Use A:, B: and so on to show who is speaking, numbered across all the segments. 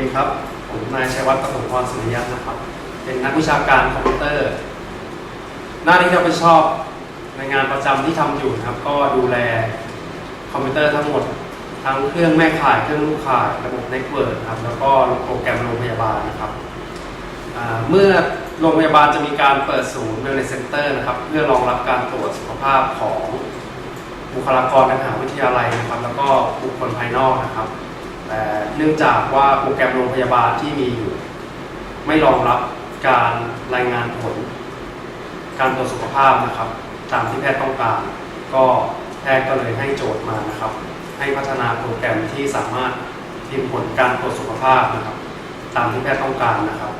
A: ดีครับ ผมนายชัยวัฒน์ปฐมพรสุริยะนะครับ เป็นนักวิชาการคอมพิวเตอร์ หน้าที่รับผิดชอบในงานประจำที่ทำอยู่นะครับ ก็ดูแลคอมพิวเตอร์ทั้งหมด ทั้งเครื่องแม่ข่ายเครื่องลูกข่ายระบบเน็ตเวิร์กครับแล้วก็โปรแกรมโรงพยาบาลนะครับเมื่อโรงพยาบาลจะมีการเปิดศูนย์ Wellness Center นะครับ เพื่อรองรับการตรวจสุขภาพของบุคลากรในมหาวิทยาลัยนะครับ แล้วก็บุคคลภายนอกนะครับ แต่เนื่องจากว่าโปรแกรมโรงพยาบาลที่มีอยู่ไม่รองรับการรายงานผล การตรวจสุขภาพนะครับ ตามที่แพทย์ต้องการ ก็แพทย์ก็เลยให้โจทย์มานะครับ ให้พัฒนาโปรแกรมที่สามารถพิมพ์ผลการตรวจสุขภาพนะครับ ตามที่แพทย์ต้องการนะครับ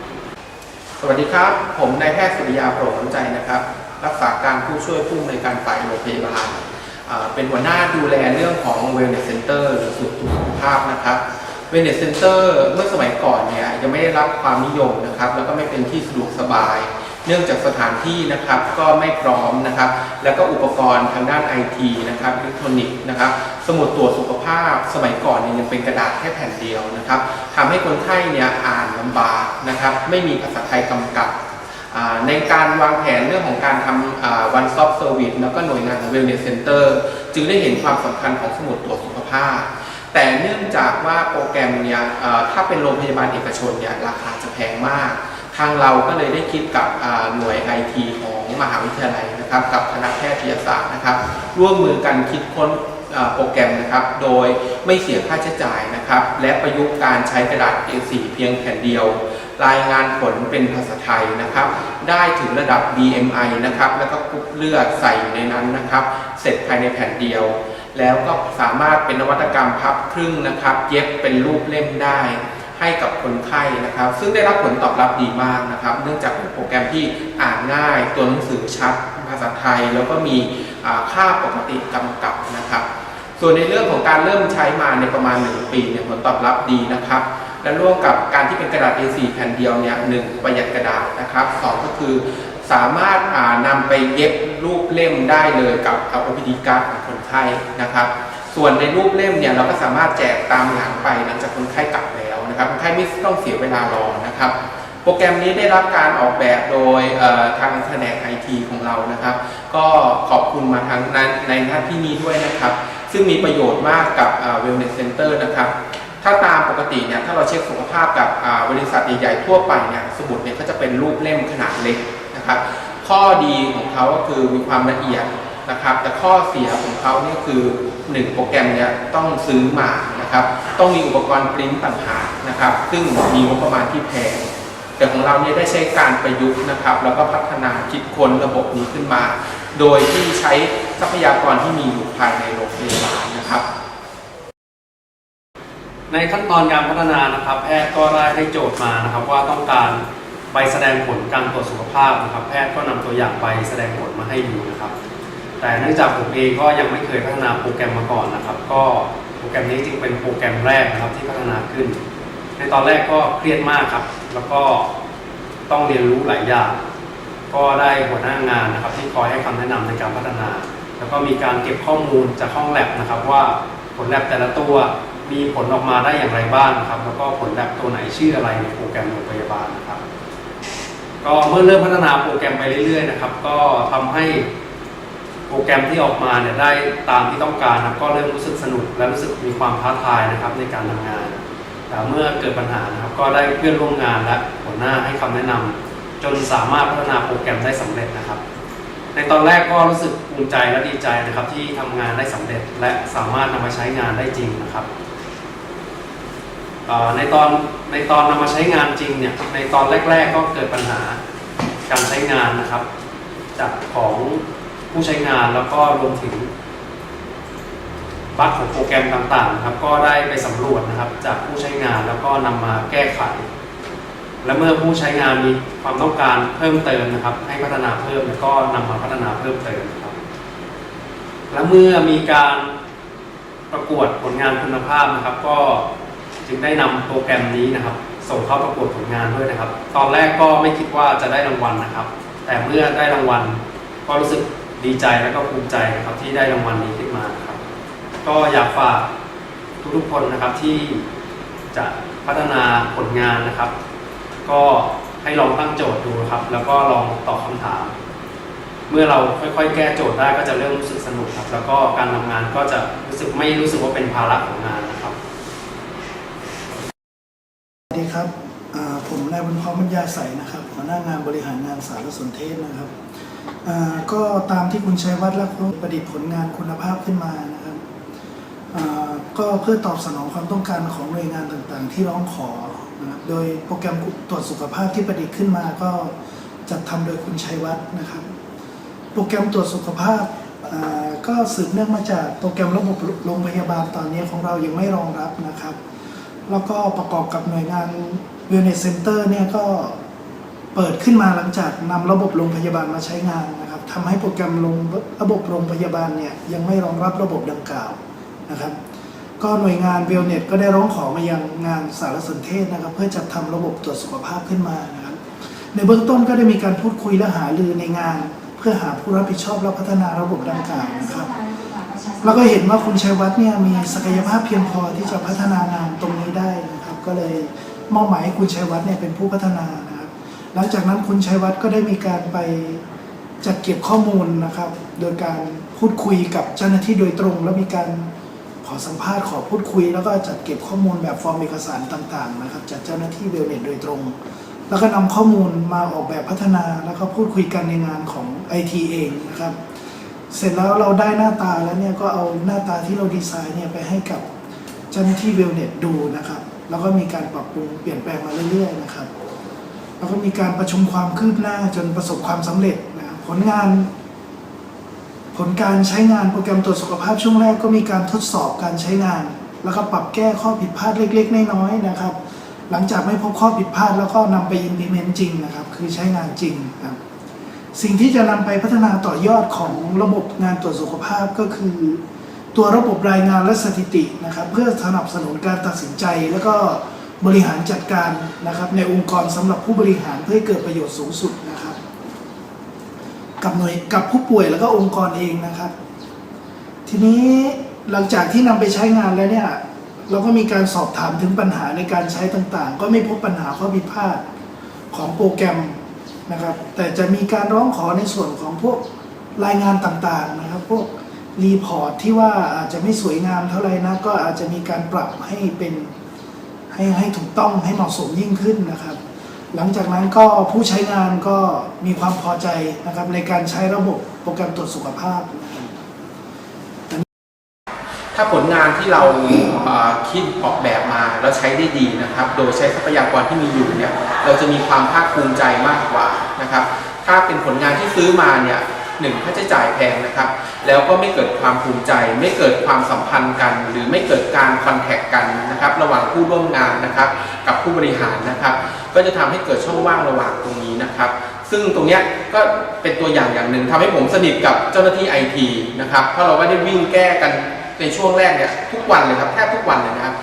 B: สวัสดีครับ ผมนายแพทย์สุริยาโปร่งน้ำใจนะครับ รักษาการผู้ช่วยผู้อำนวยการฝ่ายโรงพยาบาล เป็นหัวหน้าดูแลเรื่องของ Wellness Center หรือศูนย์ตรวจสุขภาพนะครับ Wellness Center เมื่อสมัยก่อนเนี่ยยังไม่ได้รับความนิยมนะครับ แล้วก็ไม่เป็นที่สะดวกสบาย เนื่องจากสถานที่นะครับก็ไม่พร้อมนะครับ แล้วก็อุปกรณ์ทางด้านไอทีนะครับอิเล็กทรอนิกส์นะครับ สมุดตรวจสุขภาพ สมัยก่อนเนี่ยยังเป็นกระดาษแค่แผ่นเดียวนะครับทำให้คนไข้เนี่ยอ่านลำบากนะครับ ไม่มีภาษาไทยกำกับ ในการวางแผนเรื่องของการทำ one stop service แล้วก็หน่วยงานของ wellness center จึงได้เห็นความสำคัญของสมุดตรวจสุขภาพ แต่เนื่องจากว่าโปรแกรมเนี่ยถ้าเป็นโรงพยาบาลเอกชนเนี่ยราคาจะแพงมาก ทางเราก็เลยได้คิดกับหน่วย IT ของมหาวิทยาลัยนะครับกับคณะแพทยศาสตร์นะครับ ร่วมมือกันคิดค้นโปรแกรมนะครับ โดยไม่เสียค่าใช้จ่ายนะครับ และประยุกต์การใช้กระดาษ A4 เพียงแผ่นเดียว รายงานผลเป็นภาษาไทยนะครับ ได้ถึงระดับ BMI นะครับ แล้วก็กรุ๊ปเลือดใส่อยู่ในนั้นนะครับ เสร็จภายในแผ่นเดียว แล้วก็สามารถเป็นนวัตกรรมพับครึ่งนะครับ เย็บเป็นรูปเล่มได้ให้กับคนไข้นะครับ ซึ่งได้รับผลตอบรับดีมากนะครับ เนื่องจากเป็นโปรแกรมที่อ่านง่าย ตัวหนังสือชัดภาษาไทย แล้วก็มีค่าปกติกำกับนะครับ ส่วนในเรื่องของการเริ่มใช้มาในประมาณ 1 ปีเนี่ยผลตอบรับดีนะครับ และร่วมกับการที่เป็นกระดาษ A4 แผ่นเดียวเนี่ยหนึ่งประหยัดกระดาษนะครับสองก็คือสามารถานำไปเย็บรูปเล่มได้เลยกับเอา OPD การ์ดของคนไข้นะครับ ส่วนในรูปเล่มเนี่ยเราก็สามารถแจกตามหลังไปหลังจากคนไข้กลับแล้วนะครับคนไข้ไม่ต้องเสียเวลารอนะครับโปรแกรมนี้ได้รับการออกแบบโดยทางแผนกไอทีของเรานะครับ ก็ขอบคุณมาทางนั้นในหน้าที่นี้ด้วยนะครับ ซึ่งมีประโยชน์มากกับ Wellness Center นะครับ ถ้าตามปกติเนี่ยถ้าเราเช็คสุขภาพกับบริษัทใหญ่ๆทั่วไปเนี่ยสมุดเนี่ยก็จะเป็นรูปเล่มขนาดเล็กนะครับ ข้อดีของเขาก็คือมีความละเอียดนะครับ แต่ข้อเสียของเขาเนี่ยคือหนึ่งโปรแกรมเนี่ยต้องซื้อมานะครับ ต้องมีอุปกรณ์ปริ้นต่างหากนะครับ ซึ่งมีงบประมาณที่แพงแต่ของเราเนี่ยได้ใช้การประยุกต์นะครับ แล้วก็พัฒนาคิดค้นระบบนี้ขึ้นมา โดยที่ใช้ทรัพยากรที่มีอยู่ภายในโรงพยาบาลนะครับ
A: ในขั้นตอนการพัฒนานะครับ แพทย์ก็ได้ให้โจทย์มานะครับ ว่าต้องการใบแสดงผลการตรวจสุขภาพนะครับ แพทย์ก็นำตัวอย่างใบแสดงผลมาให้ดูนะครับ แต่เนื่องจากผมเองก็ยังไม่เคยพัฒนาโปรแกรมมาก่อนนะครับ ก็โปรแกรมนี้จึงเป็นโปรแกรมแรกนะครับที่พัฒนาขึ้น ในตอนแรกก็เครียดมากครับ แล้วก็ต้องเรียนรู้หลายอย่าง ก็ได้หัวหน้างานนะครับ ที่คอยให้คำแนะนำในการพัฒนา แล้วก็มีการเก็บข้อมูลจากห้องแลบนะครับ ว่าผลแลบแต่ละตัว มีผลออกมาได้อย่างไรบ้างครับ แล้วก็ผลแลบตัวไหนชื่ออะไรในโปรแกรมโรงพยาบาลนะครับ ก็เมื่อเริ่มพัฒนาโปรแกรมไปเรื่อยๆนะครับ ก็ทำให้โปรแกรมที่ออกมาเนี่ยได้ตามที่ต้องการนะก็เริ่มรู้สึกสนุก และรู้สึกมีความท้าทายนะครับในการทำงานแต่เมื่อเกิดปัญหานะครับ ก็ได้เพื่อนร่วมงานและหัวหน้าให้คำแนะนำจนสามารถพัฒนาโปรแกรมได้สำเร็จนะครับ ในตอนแรกก็รู้สึกภูมิใจและดีใจนะครับที่ทำงานได้สำเร็จ และสามารถนำมาใช้งานได้จริงนะครับ ในตอนในตอนนำมาใช้งานจริงเนี่ยในตอนแรก ๆ ก็เกิดปัญหาการใช้งานนะครับ จากของผู้ใช้งานแล้วก็รวมถึงบั๊กของโปรแกรมต่างๆนะครับ ก็ได้ไปสำรวจนะครับ จากผู้ใช้งานแล้วก็นำมาแก้ไข และเมื่อผู้ใช้งานมีความต้องการเพิ่มเติมนะครับ ให้พัฒนาเพิ่มแล้วก็นำมาพัฒนาเพิ่มเติมครับ และเมื่อมีการประกวดผลงานคุณภาพนะครับ ก็ จึงได้นำโปรแกรมนี้นะครับ ส่งเข้าประกวดผลงานด้วยนะครับ ตอนแรกก็ไม่คิดว่าจะได้รางวัลนะครับ แต่เมื่อได้รางวัล ก็รู้สึกดีใจและก็ภูมิใจนะครับที่ได้รางวัลนี้ขึ้นมานครับ ก็อยากฝากทุกๆคนนะครับที่จะพัฒนาผลงานนะครับ ก็ให้ลองตั้งโจทย์ดูครับ แล้วก็ลองตอบคำถาม เมื่อเราค่อยๆ แก้โจทย์ได้ก็จะเริ่มรู้สึกสนุกครับ แล้วก็การทำงานก็จะรู้สึกไม่รู้สึกว่าเป็นภาระของงานนะ
C: สวัสดีครับ ผมนายบุญพร้อมบรรยาใสนะครับหัวหน้างานบริหารงานสารสนเทศนะครับ ก็ตามที่คุณชัยวัฒน์และคุณประดิษฐ์ผลงานคุณภาพขึ้นมานะครับ ก็เพื่อตอบสนองความต้องการของหน่วยงานต่างๆ ที่ร้องขอนะครับโดยโปรแกรมตรวจสุขภาพที่ประดิษฐ์ขึ้นมาก็จัดทำโดยคุณชัยวัฒน์นะครับ โปรแกรมตรวจสุขภาพก็สืบเนื่องมาจากโปรแกรมระบบโรงพยาบาลตอนนี้ของเรายังไม่รองรับนะครับ แล้วก็ประกอบกับหน่วยงาน Wellness Center เนี่ยก็เปิดขึ้นมาหลังจากนำระบบโรงพยาบาลมาใช้งานนะครับทำให้โปรแกรมลงระบบโรงพยาบาลเนี่ยยังไม่รองรับระบบดังกล่าวนะครับ ก็หน่วยงาน Wellness ก็ได้ร้องขอมายังงานสารสนเทศนะครับ เพื่อจัดทำระบบตรวจสุขภาพขึ้นมานะครับ ในเบื้องต้นก็ได้มีการพูดคุยและหารือในงาน เพื่อหาผู้รับผิดชอบและพัฒนาระบบดังกล่าวนะครับ แล้วก็เห็นว่าคุณชัยวัฒน์เนี่ยมีศักยภาพเพียงพอที่จะพัฒนางานตรงนี้ได้นะครับ ก็เลยมอบหมายให้คุณชัยวัฒน์เนี่ยเป็นผู้พัฒนานะครับ หลังจากนั้นคุณชัยวัฒน์ก็ได้มีการไปจัดเก็บข้อมูลนะครับ โดยการพูดคุยกับเจ้าหน้าที่โดยตรง แล้วมีการขอสัมภาษณ์ขอพูดคุย แล้วก็จัดเก็บข้อมูลแบบฟอร์มเอกสารต่างๆนะครับจากเจ้าหน้าที่เบลเน็ตโดยตรง แล้วก็นำข้อมูลมาออกแบบพัฒนาแล้วก็พูดคุยกันในงานของ IT เองนะครับ เสร็จแล้วเราได้หน้าตาแล้วเนี่ยก็เอาหน้าตาที่เราดีไซน์เนี่ยไปให้กับเจ้าหน้าที่เวลเน็ตดูนะครับ แล้วก็มีการปรับปรุงเปลี่ยนแปลงมาเรื่อยๆนะครับ แล้วก็มีการประชุมความคืบหน้าจนประสบความสำเร็จนะครับผลงาน ผลการใช้งานโปรแกรมตรวจสุขภาพช่วงแรกก็มีการทดสอบการใช้งาน แล้วก็ปรับแก้ข้อผิดพลาดเล็กๆน้อยๆนะครับ หลังจากไม่พบข้อผิดพลาดแล้วก็นำไป implement จริงนะครับ คือใช้งานจริงนะครับ สิ่งที่จะนำไปพัฒนาต่อยอดของระบบงานตรวจสุขภาพก็คือ ตัวระบบรายงานและสถิตินะครับ เพื่อสนับสนุนการตัดสินใจ แล้วก็บริหารจัดการนะครับ ในองค์กรสำหรับผู้บริหารเพื่อให้เกิดประโยชน์สูงสุดนะครับ กับหน่วยกับผู้ป่วยแล้วก็องค์กรเองนะครับ ทีนี้หลังจากที่นำไปใช้งานแล้วเนี่ยเราก็มีการสอบถามถึงปัญหาในการใช้ต่างๆ ก็ไม่พบปัญหาข้อผิดพลาดของโปรแกรม นะครับ แต่จะมีการร้องขอในส่วนของพวกรายงานต่างๆนะครับ พวกรีพอร์ตที่ว่าอาจจะไม่สวยงามเท่าไหร่นะก็อาจจะมีการปรับให้เป็นให้ให้ถูกต้องให้เหมาะสมยิ่งขึ้นนะครับ หลังจากนั้นก็ผู้ใช้งานก็มีความพอใจนะครับในการใช้ระบบโปรแกรมตรวจสุขภาพนะ
B: ถ้าผลงานที่เราคิดออกแบบมาแล้วใช้ได้ดีนะครับ โดยใช้ทรัพยากรที่มีอยู่เนี่ยเราจะมีความภาคภูมิใจมากกว่านะครับ ถ้าเป็นผลงานที่ซื้อมาเนี่ยหนึ่งค่าใช้จ่ายแพงนะครับ แล้วก็ไม่เกิดความภูมิใจ ไม่เกิดความสัมพันธ์กัน หรือไม่เกิดการคอนแทคกันนะครับ ระหว่างผู้ร่วมงานนะครับ กับผู้บริหารนะครับ ก็จะทำให้เกิดช่องว่างระหว่างตรงนี้นะครับ ซึ่งตรงนี้ก็เป็นตัวอย่างอย่างหนึ่งทำให้ผมสนิทกับเจ้าหน้าที่ไอทีนะครับ เพราะเราไม่ได้วิ่งแก้กัน ในช่วงแรกเนี่ยทุกวันเลยครับแทบทุกวันเลยนะครับ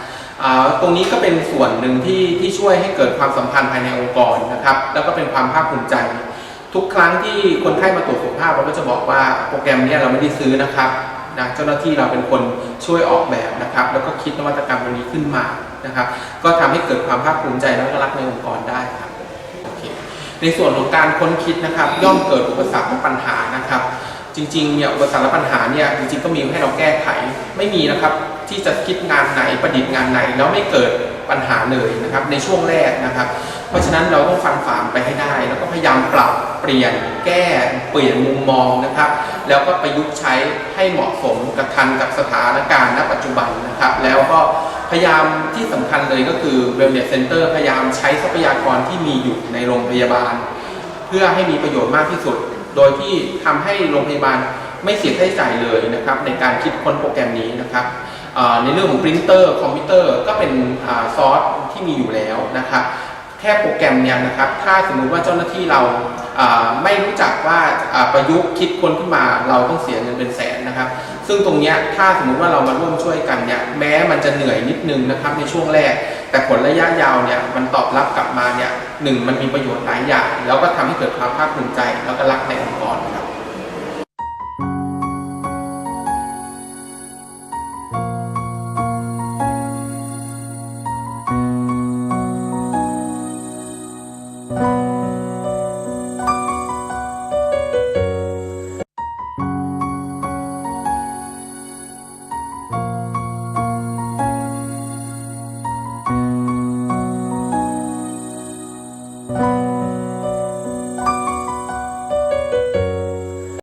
B: ตรงนี้ก็เป็นส่วนหนึ่งที่ที่ช่วยให้เกิดความสัมพันธ์ภายในองค์กรนะครับ แล้วก็เป็นความภาคภูมิใจ ทุกครั้งที่คนไข้มาตรวจสุขภาพเราก็จะบอกว่าโปรแกรมนี้เราไม่ได้ซื้อนะครับนะเจ้าหน้าที่เราเป็นคนช่วยออกแบบนะครับ แล้วก็คิดนวัตกรรมตัวนี้ขึ้นมานะครับ ก็ทำให้เกิดความภาคภูมิใจและก็รักในองค์กรได้ครับในส่วนของการค้นคิดนะครับ ย่อมเกิดอุปสรรคและปัญหานะครับ จริงๆเนี่ยอุปสรรคและปัญหาเนี่ยจริงๆก็มีให้เราแก้ไข ไม่มีนะครับที่จะคิดงานไหนประดิษฐ์งานไหนแล้วไม่เกิดปัญหาเลยนะครับในช่วงแรกนะครับ เพราะฉะนั้นเราต้องฟันฝ่าไปให้ได้ แล้วก็พยายามปรับเปลี่ยนแก้เปลี่ยนมุมมองนะครับ แล้วก็ประยุกต์ใช้ให้เหมาะสมกับทันกับสถานการณ์ณปัจจุบันนะครับ แล้วก็พยายามที่สำคัญเลยก็คือ Wellness Center พยายามใช้ทรัพยากรที่มีอยู่ในโรงพยาบาล เพื่อให้มีประโยชน์มากที่สุด โดยที่ทำให้โรงพยาบาล ไม่เสียค่าใช้จ่ายเลยนะครับในการคิดค้นโปรแกรมนี้นะครับในเรื่องของปรินเตอร์คอมพิวเตอร์ก็เป็นอซอสที่มีอยู่แล้วนะครับแค่โปรแกรมเนี่ยนะครับถ้าสมมุติว่าเจ้าหน้าที่เราไม่รู้จักว่าประยุกต์คิดค้นขึ้นมาเราต้องเสียเงินเป็นแสนนะครับ ซึ่งตรงเนี้ยถ้าสมมุติว่าเรามาร่วมช่วยกันเนี่ยแม้มันจะเหนื่อยนิดนึงนะครับในช่วงแรก แต่ผลระยะยาวเนี่ยมันตอบรับกลับมาเนี่ยหนึ่งมันมีประโยชน์หลายอย่าง แล้วก็ทำให้เกิดความภาคภูมิใจแล้วก็รักในองค์กรครับ Thank you.